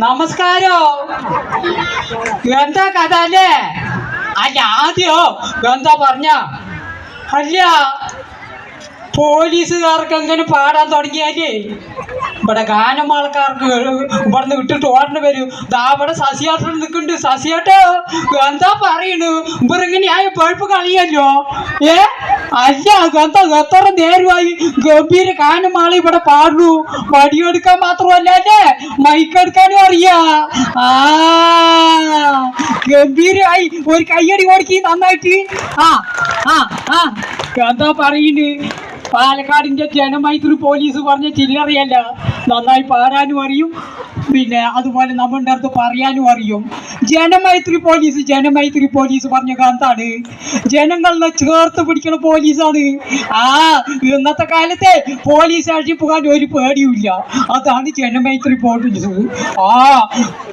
നമസ്കാരോ. എന്താ കഥ അല്ലേ? അല്ല ആദ്യോ? എന്താ പറഞ്ഞ? അല്ല പോലീസുകാർക്ക് എങ്ങനെ പാടാൻ തുടങ്ങിയാലേ? ഇവിടെ ഗാനം ആൾക്കാർക്ക് ഇവിടുന്ന് വിട്ടിട്ട് ഓടണ വരും. ദാ ഇവിടെ സസിയാട്ടൻ നിൽക്കുന്നുണ്ട്. സസിയാട്ടോ എന്താ പറയണു. ഇവരിങ്ങനെയായ പഴുപ്പ് കളിയല്ലോ. ഏ? അല്ല എന്താ എത്ര നേരമായി ഗംഭീര ഗാനമാളി ഇവിടെ പാടുന്നു. വടിയെടുക്കാൻ മാത്രമല്ല അല്ലേ? മൈക്കെടുക്കാനും അറിയാ. ആ ഗംഭീരമായി ഒരു കയ്യടി കൊടുക്കി നന്നായിട്ട്. ആ ആ ആ. എന്താ പറയുന്നത് പാലക്കാടിന്റെ ജനമൈത്രി പോലീസ് പറഞ്ഞ ചില്ലറിയല്ല. നന്നായി പാടാനും അറിയും. പിന്നെ അതുപോലെ നമ്മുടെ അടുത്ത് പറയാനും അറിയും. ജനമൈത്രി പോലീസ് ജനമൈത്രി പോലീസ് പറഞ്ഞ കാന്താണ് ജനങ്ങളെ ചേർത്ത് പിടിക്കുന്ന പോലീസാണ്. ആ ഇന്നത്തെ കാലത്തെ പോലീസ് അഴിപ്പുകാൻ പോകാൻ ഒരു പേടിയുമില്ല. അതാണ് ജനമൈത്രി പോലീസ്. ആ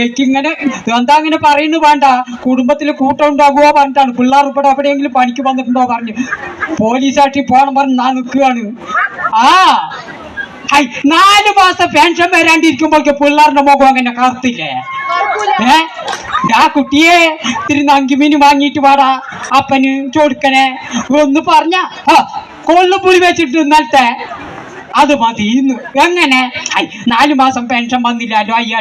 എനിക്കിങ്ങനെ എന്താ അങ്ങനെ പറയുന്നത് വേണ്ട. കുടുംബത്തിൽ കൂട്ടം ഉണ്ടാകുക പറഞ്ഞിട്ടാണ് പിള്ളേർ ഇവിടെ എവിടെയെങ്കിലും പണിക്ക് വന്നിട്ടുണ്ടോ പറഞ്ഞു. പോലീസ് ആട്ടി പോകണം പറഞ്ഞ്. ഞാൻ നിൽക്കുകയാണ് ആ. നാല് മാസം പെൻഷൻ വരാണ്ടിരിക്കുമ്പോഴേക്ക് പിള്ളേരുടെ മുഖം അങ്ങനെ കറുത്തില്ലേ? ഏ? ആ കുട്ടിയെ ഇത്തിരി നങ്കിമീന് വാങ്ങിയിട്ട് വാടാ അപ്പന് ചോടുക്കണേ ഒന്ന് പറഞ്ഞ കൊള്ളു കൊള്ളുപുളി വെച്ചിട്ട് ഇന്നലത്തെ അത് മതി എങ്ങനെ? നാലു മാസം പെൻഷൻ വന്നില്ലല്ലോ ഐ,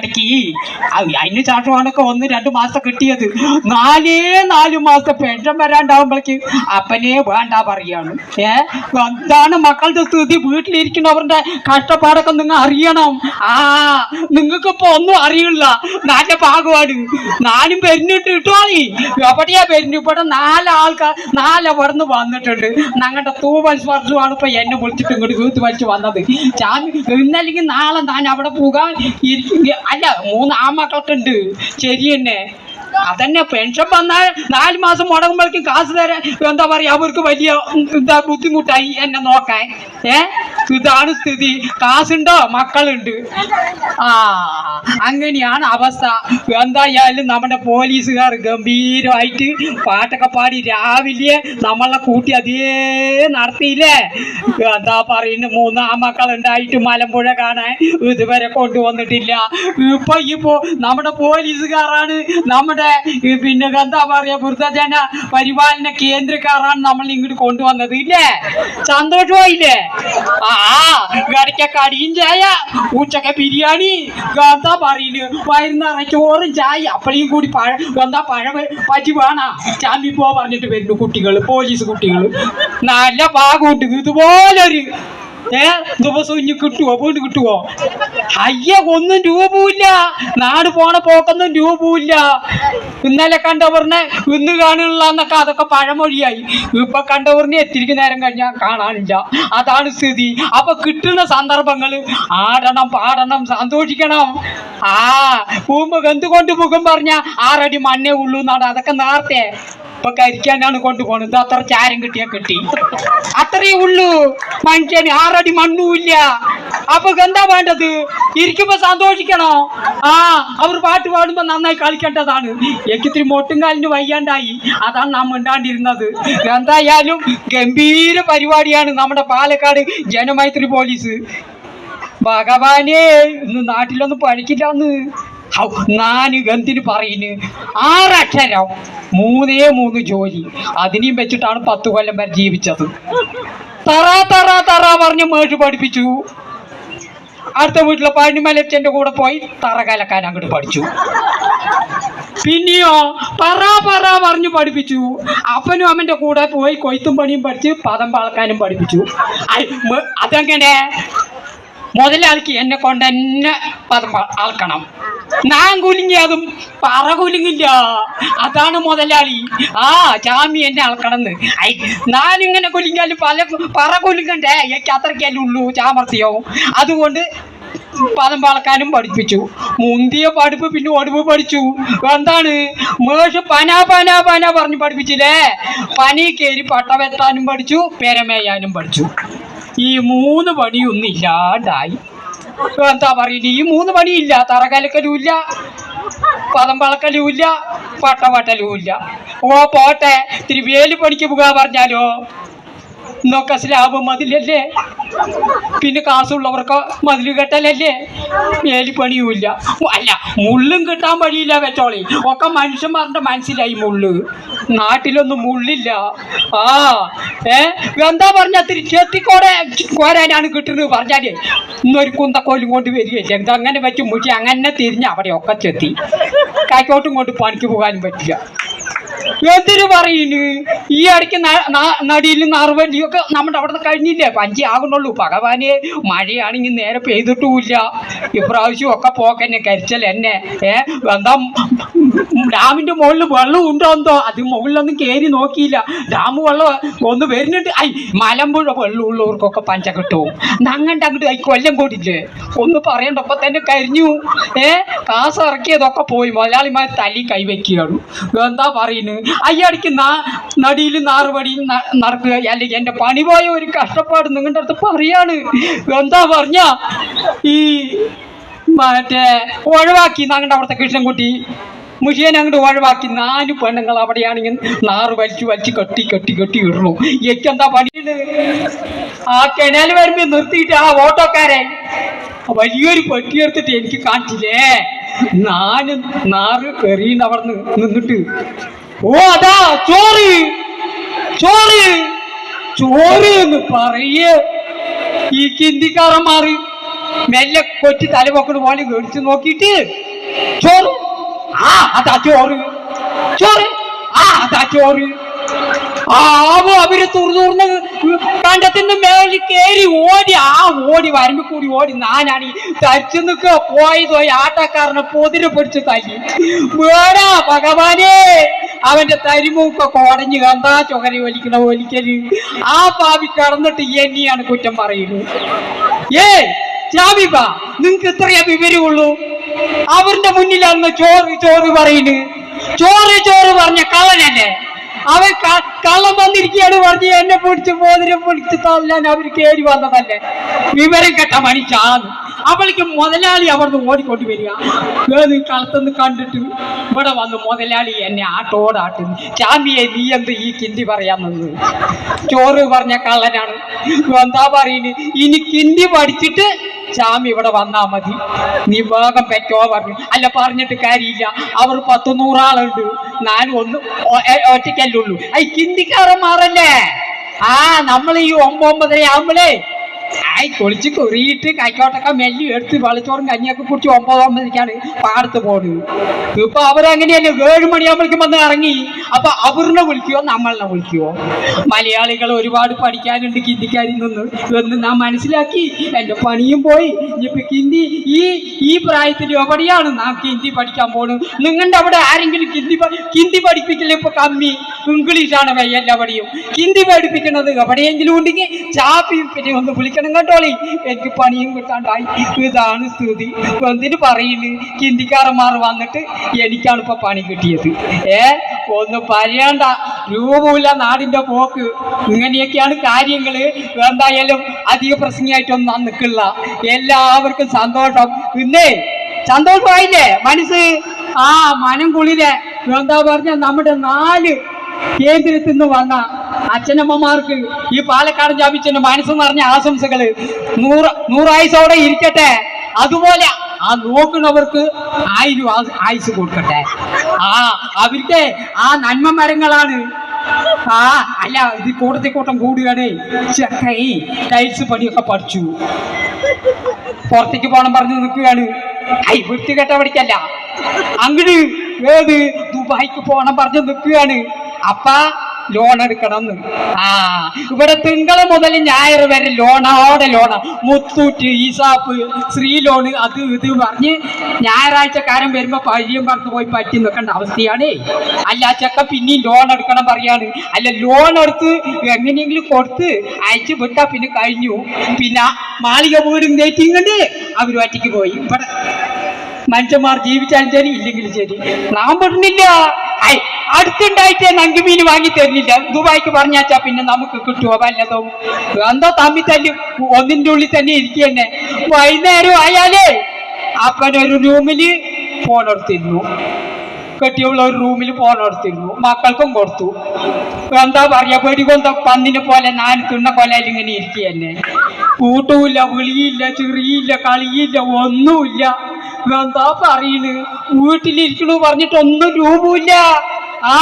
അതിന് ശേഷമാണൊക്കെ ഒന്ന് രണ്ട് മാസം കിട്ടിയത്. നാലേ നാലു മാസം പെൻഷൻ വരാണ്ടാവുമ്പോഴേക്ക് അപ്പനെ വേണ്ട പറയാണ്. ഏ? എന്താണ് മക്കളുടെ സ്ഥിതി? വീട്ടിലിരിക്കുന്നവരുടെ കഷ്ടപ്പാടൊക്കെ നിങ്ങൾ അറിയണം. ആ നിങ്ങൾക്കിപ്പോ ഒന്നും അറിയില്ല. നല്ല പാകപാട് നാലും പെരിഞ്ഞിട്ട് ഇട്ടോളി. എവിടെയാ പെരിഞ്ഞു? ഇവിടെ നാലാൾക്കാർ വന്നിട്ടുണ്ട്. ഞങ്ങളുടെ തൂവൽ സ്പർശമാണ് ഇപ്പൊ എന്നെ വിളിച്ചിട്ട് ഇങ്ങോട്ട് വലിച്ച് വന്നത്. ഞാൻ ഇന്നല്ലെങ്കിൽ നാളെ ഞാൻ അവിടെ പോകാൻ അല്ല മൂന്ന് ആമക്കളൊക്കെ ഉണ്ട് ശരി തന്നെ. അതന്നെ പെൻഷൻ വന്നാൽ നാല് മാസം മുടങ്ങുമ്പോഴേക്കും കാശ് തരാൻ എന്താ പറയാ അവർക്ക് വലിയ എന്താ ബുദ്ധിമുട്ടായി എന്നെ നോക്കാൻ. ഏ? ഇതാണ് സ്ഥിതി. കാശുണ്ടോ? മക്കളുണ്ട്. ആ അങ്ങനെയാണ് അവസ്ഥ. എന്തായാലും നമ്മുടെ പോലീസുകാർ ഗംഭീരമായിട്ട് പാട്ടൊക്കെ പാടി രാവിലെ നമ്മളെ കൂട്ടി അതേ നടത്തിയില്ലേ? എന്താ പറയുന്നത് മൂന്നാം മക്കളുണ്ടായിട്ട് മലമ്പുഴ കാണാൻ ഇതുവരെ കൊണ്ടുവന്നിട്ടില്ല. ഇപ്പൊ ഇപ്പോ നമ്മുടെ പോലീസുകാരാണ് നമ്മുടെ പിന്നെ എന്താ പറയാ വൃദ്ധജന പരിപാലന കേന്ദ്രക്കാരാണ് നമ്മൾ ഇങ്ങോട്ട് കൊണ്ടുവന്നത് ഇല്ലേ? സന്തോഷമായില്ലേ ആ ഇടയ്ക്ക് കടിയും ചായ ഉച്ചക്ക ബിരിയാണി എന്താ പറയിൽ? വൈകുന്നേരം ചോറും ചായ അപ്പളയും കൂടി പഴ എന്താ പഴ പറ്റി വേണ? ചാമ്പി പോ പറഞ്ഞിട്ട് വരുന്നു കുട്ടികൾ പോലീസ് കുട്ടികൾ നല്ല ഭാഗമുണ്ട് ഇതുപോലൊരു ഏ? ദിവസം കിട്ടുവോ? പോയിട്ട് കിട്ടുവോ? അയ്യ ഒന്നും രൂപമില്ല നാട് പോണ പോക്കൊന്നും രൂപമില്ല ഇന്നലെ കണ്ടവറിനെ ഇന്ന് കാണുന്നില്ല എന്നൊക്കെ അതൊക്കെ പഴമൊഴിയായി. ഇപ്പൊ കണ്ടവറിനെ എത്തിരിക്ക് നേരം കഴിഞ്ഞാൽ കാണാനില്ല. അതാണ് സ്ഥിതി. അപ്പൊ കിട്ടുന്ന സന്ദർഭങ്ങൾ ആടണം പാടണം സന്തോഷിക്കണം. ആ പൂമ്പ് എന്തുകൊണ്ട് മുഖം പറഞ്ഞ ആറടി മണ്ണേ ഉള്ളൂ എന്നാണ്. അതൊക്കെ നേരത്തെ കരിക്കാനാണ് കൊണ്ടുപോണത്. അത്ര ചാരം കിട്ടിയാ കിട്ടി. അത്രയേ ഉള്ളൂ. മനുഷ്യന് ആറടി മണ്ണുമില്ല അപ്പൊ എന്താ വേണ്ടത്? ഇരിക്കുമ്പോ സന്തോഷിക്കണോ? ആ അവർ പാട്ട് പാടുമ്പോ നന്നായി കളിക്കേണ്ടതാണ്. എനിക്കിത്തിരി മൊട്ടും കാലിന് വയ്യാണ്ടായി. അതാണ് നാം മിണ്ടാണ്ടിരുന്നത്. എന്തായാലും ഗംഭീര പരിപാടിയാണ് നമ്മുടെ പാലക്കാട് ജനമൈത്രി പോലീസ്. ഭഗവാനെ ഇന്ന് നാട്ടിലൊന്നും പണിക്കില്ലാന്ന്. ഹൗ, നാന് എന്തിന് പറയുന്നു ആറക്ഷരം മൂന്നേ മൂന്ന് ജോലി. അതിനെയും വെച്ചിട്ടാണ് പത്ത് കൊല്ലം വരെ ജീവിച്ചത്. തറ തറ തറ പറഞ്ഞ് മേട്ട് പഠിപ്പിച്ചു. അടുത്ത വീട്ടിലെ പഴനിമലച്ചന്റെ കൂടെ പോയി തറ കലക്കാൻ അങ്ങോട്ട് പഠിച്ചു. പിന്നെയോ പറ പറ പറഞ്ഞു പഠിപ്പിച്ചു. അപ്പനും അമ്മന്റെ കൂടെ പോയി കൊയ്ത്തും പണിയും പഠിച്ച് പദം പാളക്കാനും പഠിപ്പിച്ചു. അതെങ്ങനെ? മുതലാളിക്ക് എന്നെ കൊണ്ട് പദം ആൾക്കണം ഞാൻ കുലുങ്ങിയതും പറ കുലുങ്ങില്ല. അതാണ് മുതലാളി. ആ ചാമി എന്നെ അളക്കണമെന്ന്. ഐ ഞാനിങ്ങനെ കുലുങ്ങിയാലും പല പറ കുലുങ്ങണ്ടേ? എനിക്ക് അത്രയ്ക്കല്ലേ ഉള്ളൂ ചാമർത്തിയോ അതുകൊണ്ട് പദം പാളക്കാനും പഠിപ്പിച്ചു. മുന്തിയ പഠിപ്പ് പിന്നെ ഒടുവ് പഠിച്ചു. എന്താണ്? മേഷ് പന പന പന പറഞ്ഞ് പഠിപ്പിച്ചില്ലേ? പനി കയറി പട്ട വെട്ടാനും പഠിച്ചു പേരമേയാനും പഠിച്ചു. ഈ മൂന്ന് പണിയൊന്നും ഇല്ലാണ്ടായി. എന്താ പറയുന്നത് ഈ മൂന്ന് പണിയില്ല. തറകലക്കലും ഇല്ല പദം വളക്കലും ഇല്ല പട്ട വട്ടലും ഇല്ല. ഓ പോട്ടെ. ഇത്തിരി വേലി പണിക്ക് പോകാൻ പറഞ്ഞാലോ? ഇന്നൊക്കെ സ്ലാബ് മതിലല്ലേ? പിന്നെ കാശുള്ളവർക്ക് മതിൽ കെട്ടലല്ലേ? മേലി പണിയുമില്ല. അല്ല മുള്ളും കിട്ടാൻ വഴിയില്ല വെച്ചോളി. ഒക്കെ മനുഷ്യന്മാരുടെ മനസ്സിലായി മുള്ള്. നാട്ടിലൊന്നും മുള്ളില്ല. ആ ഏ? എന്താ പറഞ്ഞ? ഇത്തിരി ചെത്തിക്കോടെ കോരാനാണ് കിട്ടുന്നത് പറഞ്ഞാൽ. ഇന്നൊരു കുന്തക്കോലും കൊണ്ട് വരികയില്ല. എന്താ അങ്ങനെ പറ്റും മുറ്റി അങ്ങനെ തിരിഞ്ഞ് അവിടെ ഒക്കെ ചെത്തി. കാക്കോട്ടും കൊണ്ട് പണിക്ക് പോകാനും പറ്റില്ല. എന്തിനു പറയുന്നു ഈ ഇടയ്ക്ക് നടിയിൽ ഒക്കെ നമ്മുടെ അവിടെ കഴിഞ്ഞില്ലേ? പഞ്ചി ആകുന്നുള്ളൂ. ഭഗവാനെ മഴയാണെങ്കിൽ നേരെ പെയ്തിട്ടുമില്ല. ഇപ്രാവശ്യം ഒക്കെ പോക്കന്നെ കരിച്ചൽ എന്നെ. ഏ എന്താ ഡാമിന്റെ മുകളിൽ വെള്ളം ഉണ്ടോ എന്തോ? അത് മുകളിലൊന്നും കയറി നോക്കിയില്ല. ഡാം വെള്ളം ഒന്ന് വരുന്നുണ്ട്. ഐ മലമ്പുഴ വെള്ളമുള്ളവർക്കൊക്കെ പഞ്ച കിട്ടും. നങ്ങണ്ട് അങ്ങോട്ട് ഐ കൊല്ലം കൂടില്ലേ? ഒന്ന് പറയണ്ടപ്പോ തന്നെ കരിഞ്ഞു. ഏ കാസ് ഇറക്കിയതൊക്കെ പോയി. മുതലാളിമാർ തല്ലി കൈവയ്ക്കുകയാണ്. എന്താ പറയുന്നത് അയ്യടിക്ക് നടിയിൽ നാറുപടി നടക്കുക അല്ലെങ്കിൽ എന്റെ പണി പോയ ഒരു കഷ്ടപ്പാട് നിങ്ങളുടെ അടുത്ത് പറയാണ്. എന്താ പറഞ്ഞ ഈ മറ്റേ ഒഴിവാക്കി ഞങ്ങളുടെ അവിടുത്തെ കൃഷ്ണൻകുട്ടി മുഷിയൻ അങ്ങോട്ട് ഒഴിവാക്കി നാല് പെണ്ണുങ്ങൾ അവിടെയാണെങ്കിൽ നാറ് വലിച്ചു വലിച്ച് കെട്ടി കെട്ടി കെട്ടി ഇടണു എനിക്കെന്താ പണിയുണ്ട് ആ കിണാൽ വരുമ്പോ നിർത്തിയിട്ട് ആ ഓട്ടോക്കാരെ. വലിയൊരു പെട്ടിയെടുത്തിട്ട് എനിക്ക് കാണിച്ചില്ലേ? നാല് നാറ് എറിയുന്ന അവിടെ നിന്നിട്ട്. ഓ അതാ ചോറി. ചോറി. ചോറ് എന്ന് പറയേ. ഈ ഹിന്ദിക്കാരന്മാര് മെല്ലെ കൊച്ചു തലപൊക്കട് പോലെ മേടിച്ചു നോക്കിയിട്ട് ചോറ്. ആ അതാ ചോറ്. ചോറ്. ആ അതാ ചോറ്. ആവോ അവർ തുറന്നുറന്ന് കണ്ടത്തിന്റെ മേളിൽ കയറി ഓടി. ആ ഓടി വരമ്പ് കൂടി ഓടി. ഞാനാണ് ഈ തരിച്ചു നിൽക്കുക. പോയതോ പോയി ആട്ടക്കാരനെ പൊതിരെ പിടിച്ച് തല്ലി. വേടാ ഭഗവാനേ. അവന്റെ തരിമൂക്കൊക്കെ ഉടഞ്ഞു കണ്ടാ ചൊകരി വലിക്കണ വലിക്കൽ. ആ പാവി കടന്നിട്ട് എന്നെയാണ് കുറ്റം പറയുന്നത്. ഏ ചാവിബ നിങ്ങക്ക് ഇത്രയാ വിവരമുള്ളൂ? അവരുടെ മുന്നിലാണ് ചോറ് ചോറ് പറയുന്നത് ചോറ് ചോറ് പറഞ്ഞ കള്ളനല്ലേ? അവൻ കള്ളം വന്നിരിക്കുകയാണ് പറഞ്ഞ് എന്നെ പിടിച്ച് പോതിരെ പിടിച്ച് തള്ളാൻ അവർ കയറി വന്നതല്ലേ? വിവരം കെട്ട മനുഷ്യാന്ന്. അവൾക്ക് മുതലാളി അവിടുന്ന് ഓടിക്കൊണ്ട് വരിക. ഏത് കളത്തുനിന്ന് കണ്ടിട്ട് ഇവിടെ വന്ന് മുതലാളി എന്നെ ആട്ടോടാട്ടുന്നു. ചാമ്പിയെ നീ എന്ത് ഈ കിണ്ടി പറയാൻ നിന്ന് ചോറ് പറഞ്ഞ കള്ളനാണ്. എന്താ പറയുന്നത് ഇനി കിണ്ടി പഠിച്ചിട്ട് ചാമി ഇവിടെ വന്നാ മതി. നീ വേഗം പെറ്റോ പറഞ്ഞു. അല്ല പറഞ്ഞിട്ട് കാര്യമില്ല. അവർ പത്ത് നൂറാളുണ്ട് ഞാൻ ഒന്ന് ഒറ്റയ്ക്കല്ലേ ഉള്ളൂ ഐ ആ നമ്മൾ ഈ ഒമ്പൊമ്പതര ആവുമ്പളേ ആയി കൊളിച്ച് കുറിയിട്ട് കൈക്കോട്ടൊക്കെ മെല്ലി എടുത്ത് വെളിച്ചോറും കഞ്ഞിയൊക്കെ കുടിച്ച് ഒമ്പത് ഒമ്പതിക്കാണ് പാടത്ത് പോണത്. ഇപ്പൊ അവരങ്ങനെയല്ലേ ഏഴ് മണിയാകുമ്പോഴേക്കും വന്ന് ഇറങ്ങി. അപ്പൊ അവരിനെ വിളിക്കുവോ നമ്മളെ വിളിക്കുവോ? മലയാളികൾ ഒരുപാട് പഠിക്കാനുണ്ട് ഹിന്ദിക്കാരിൽ നിന്ന്. എന്ന് നാം മനസ്സിലാക്കി. എന്റെ പണിയും പോയി. ഇനിയിപ്പോ ഹിന്ദി ഈ ഈ പ്രായത്തിൽ എവിടെയാണ് നാം ഹിന്ദി പഠിക്കാൻ പോണത് നിങ്ങളുടെ അവിടെ ആരെങ്കിലും ഹിന്ദി ഹിന്ദി പഠിപ്പിക്കില്ല ഇപ്പൊ കമ്മി ഇംഗ്ലീഷാണ് വയ്യ എല്ലാവിടെയും ഹിന്ദി പഠിപ്പിക്കുന്നത് എവിടെയെങ്കിലും ഉണ്ടെങ്കിൽ ചാപ്പി പിന്നെ ഒന്ന് വിളിക്കണം കേട്ടോളി എനിക്ക് പണിയും കിട്ടാണ്ടായി. ഇതാണ് ഇപ്പൊ എന്തിനു പറയുന്നു ഹിന്ദിക്കാരന്മാർ വന്നിട്ട് എനിക്കാണ് ഇപ്പൊ പണി കിട്ടിയത്. ഏ? ഒന്ന് പറയണ്ട. രൂപമില്ല നാടിന്റെ പോക്ക്. ഇങ്ങനെയൊക്കെയാണ് കാര്യങ്ങൾ. എന്തായാലും അധിക പ്രസംഗിയായിട്ടൊന്നും നിൽക്കില്ല. എല്ലാവർക്കും സന്തോഷം. ഇന്നേ സന്തോഷമായില്ലേ? മനസ്സ്? ആ മനം കുളിരെ എന്താ പറഞ്ഞ? നമ്മുടെ നാല് കേന്ദ്രത്തിൽ നിന്ന് വന്ന അച്ഛനമ്മമാർക്ക് ഈ പാലക്കാട് ജാപിച്ചന്റെ മനസ്സ് നിറഞ്ഞ ആശംസകൾ നൂറ് നൂറായുസോടെ ഇരിക്കട്ടെ. അതുപോലെ ആ നോക്കുന്നവർക്ക് ആയിരം ആയുസ് കൊടുക്കട്ടെ. ആ അവരുടെ ആ നന്മ മരങ്ങളാണ്. ആ അല്ല ഇത് കൂട്ടത്തിൽ കൂട്ടം കൂടുകയാണ്. ചെക്കൈ ടൈൽസ് പണിയൊക്കെ പഠിച്ചു. പുറത്തേക്ക് പോകണം പറഞ്ഞു നിൽക്കുകയാണ്. ഐ വൃത്തികെട്ട പഠിക്കല്ല അങ്ങട് ഏത് ദുബായിക്ക് പോകണം പറഞ്ഞു നിൽക്കുകയാണ്. അപ്പ ലോൺ എടുക്കണം ആ ഇവിടെ തിങ്കൾ മുതൽ ഞായർ വരെ ലോണോടെ ലോണ മുത്തൂറ്റ് ഈസാപ്പ് ശ്രീ ലോണ് അത് ഇത് പറഞ്ഞ് ഞായറാഴ്ചക്കാരൻ വരുമ്പോ പഴിയും പറഞ്ഞു പോയി പറ്റി നിൽക്കേണ്ട അവസ്ഥയാണ്. അല്ല ചക്ക പിന്നെയും ലോൺ എടുക്കണം പറയാണ്. അല്ല ലോൺ എടുത്ത് എങ്ങനെയെങ്കിലും കൊടുത്ത് അയച്ചു വിട്ടാ പിന്നെ കഴിഞ്ഞു. പിന്നെ മാളിക വീടും ഡേറ്റിംഗ് കണ്ട് അവർ ഒറ്റയ്ക്ക് പോയി. ഇവിടെ മനുഷ്യന്മാർ ജീവിച്ചാലും ശരി ഇല്ലെങ്കിലും ശരി. നാം പെടുന്നില്ല അടുത്തുണ്ടായിട്ടേ നങ്കി മീൻ വാങ്ങി തരുന്നില്ല. ദുബായിക്ക് പറഞ്ഞാച്ചാ പിന്നെ നമുക്ക് കിട്ടുമോ വല്ലതും? എന്തോ തമ്മി തല്ലി ഒന്നിന്റെ ഉള്ളിൽ തന്നെ ഇരിക്കുക തന്നെ വൈകുന്നേരം ആയാലേ അപ്പനൊരു റൂമിൽ ഫോൺ എടുത്തിരുന്നു. കെട്ടിയുള്ള ഒരു റൂമിൽ പോലെടുത്തിരുന്നു മക്കൾക്കും കൊടുത്തു. എന്താ പറയാ വെടികൊണ്ട പന്നിനെ പോലെ നാല് തിണ്ണ കൊലയിൽ ഇങ്ങനെ ഇരിക്കുകയല്ലേ കൂട്ടുമില്ല വിളിയില്ല ചെറിയില്ല കളിയില്ല ഒന്നുമില്ല. എന്താ പറയണ്? വീട്ടിലിരിക്കണു പറഞ്ഞിട്ടൊന്നും രൂപമില്ല ആ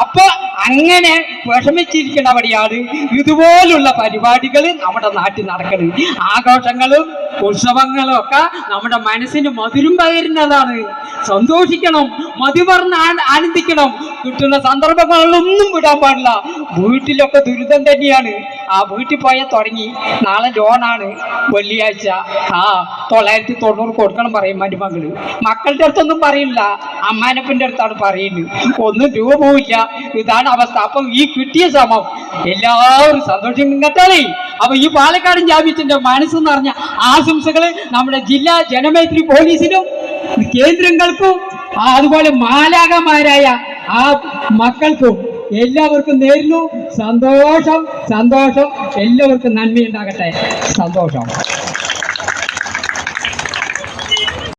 അപ്പൊ അങ്ങനെ വിഷമിച്ചിരിക്കുന്ന പടിയാണ് ഇതുപോലുള്ള പരിപാടികൾ നമ്മുടെ നാട്ടിൽ നടക്കുന്നത് ആഘോഷങ്ങളും ഉത്സവങ്ങളും ഒക്കെ നമ്മുടെ മനസ്സിന് മധുരം പകരുന്നതാണ്. സന്തോഷിക്കണം മതി ആനന്ദിക്കണം കിട്ടുന്ന സന്ദർഭങ്ങളിലൊന്നും വിടാൻ പാടില്ല. വീട്ടിലൊക്കെ ദുരിതം തന്നെയാണ്. ആ വീട്ടിൽ പോയാൽ തുടങ്ങി. നാളെ ലോണാണ് വെള്ളിയാഴ്ച. ആ തൊള്ളായിരത്തി തൊണ്ണൂറ് കൊടുക്കണം പറയും മരുമകൾ. മക്കളുടെ അടുത്തൊന്നും പറയില്ല. അമ്മാനപ്പന്റെ അടുത്താണ് പറയുന്നത്. ഒന്നും രൂപവുമില്ല ഇതാണ് അവസ്ഥ. അപ്പം ഈ കിട്ടിയ സമം എല്ലാവരും സന്തോഷം കേട്ടാളേ അപ്പൊ ഈ പാലക്കാട് ജാമ്യത്തിന്റെ മനസ്സെന്ന് പറഞ്ഞ ആശംസകൾ നമ്മുടെ ജില്ലാ ജനമൈത്രി പോലീസിനും കേന്ദ്രങ്ങൾക്കും അതുപോലെ മാലാകമാരായ ആ മക്കൾക്കും എല്ലാവർക്കും നേരുന്നു. സന്തോഷം സന്തോഷം. എല്ലാവർക്കും നന്മയുണ്ടാകട്ടെ. സന്തോഷം.